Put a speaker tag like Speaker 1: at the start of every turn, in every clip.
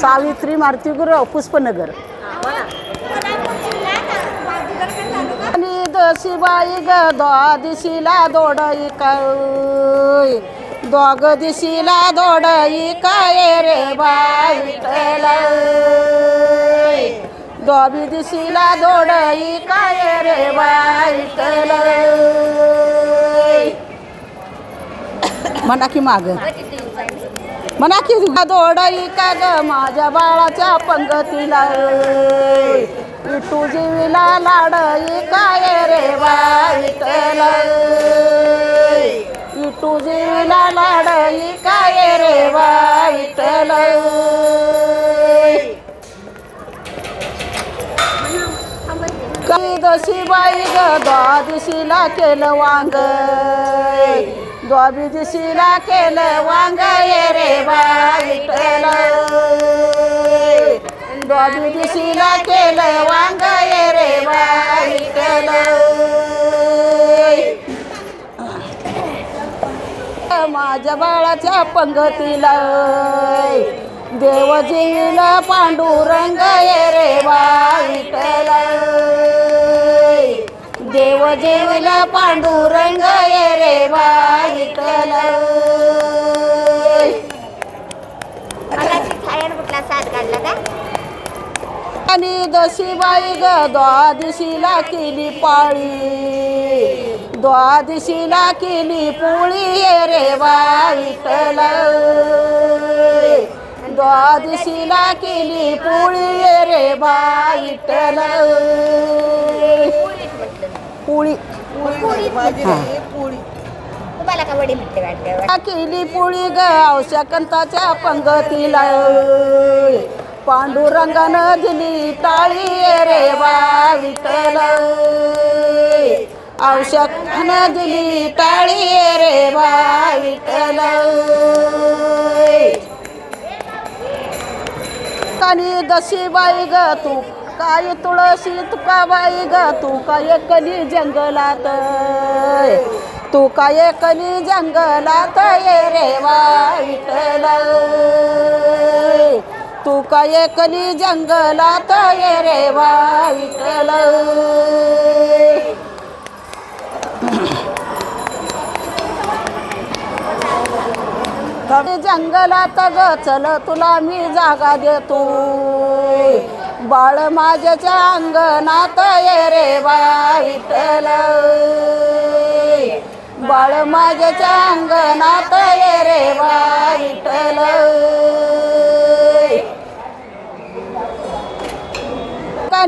Speaker 1: सावित्री मारुती गुरव पुष्पनगर. आणि दशी बाई ग दिशीला दोडई काय दोग दिशीला दोडई काय रे बाई दोबी दिशीला दोडई काय रे बाई विठ्ठल म्हणा की माग. म्हणा की दोडाई का ग माझ्या बाळाच्या पंगतीला? विठू जीवीला लाडई काय रे बाई विठ्ठल जीवीला लाडई काय रे बाई काही दशी बाई ग द्वादशीला केलं वांग? द्वाबी केलं वांग ये रे बाई विठ्ठल द्वाबी केलं वांग ये रे बाई विठ्ठल माझ्या बाळाच्या पंगतीला देवजीला पांडुरंग ये रे बाई विठ्ठल देवजीला पांडुरंग आणि दशीबाई ग द्वादशीला केली पाळी द्वादशीला केली पोळी ये रे बाई विठ्ठल द्वादशीला केली पोळी ये रे बाई विठ्ठल पोळी. केली पोळी ग औषकंताच्या पंगतीला. पांडुरंगानं दिली टाळी रे बा विठ्ठल. औषकानं दिली टाळी रे बा विठ्ठल. कानी दशी बाई ग तू काय तुळशी तुका बाई ग तू काय कली जंगलात. तू काय कली जंगलात ये रे वा विठ्ठल. तू काय कली जंगलात ये रे वा विठ्ठल? जंगलात ग चल तुला मी जागा देतो. बाळ माझ्याच्या अंगणात ये रे बा विठ्ठल. बाळ माझ्याच्या अंगणात ये रे बा विठ्ठल.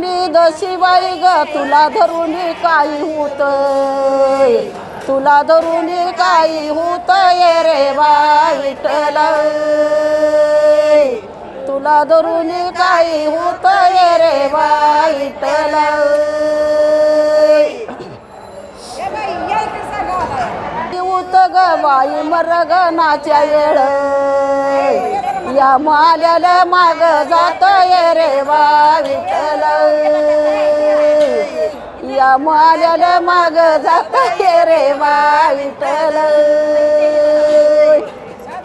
Speaker 1: दशी बाई ग तुला धरून काही होत. तुला धरून काही होत ये रे विठ्ठल तुला धरून काही होत ये रे विठ्ठल होत ग बाई मरगनाच्या वेळ या माल्याला माग जातोय रे बा विठ्ठल. या माल्याला माग जातोय रे बा विठ्ठल.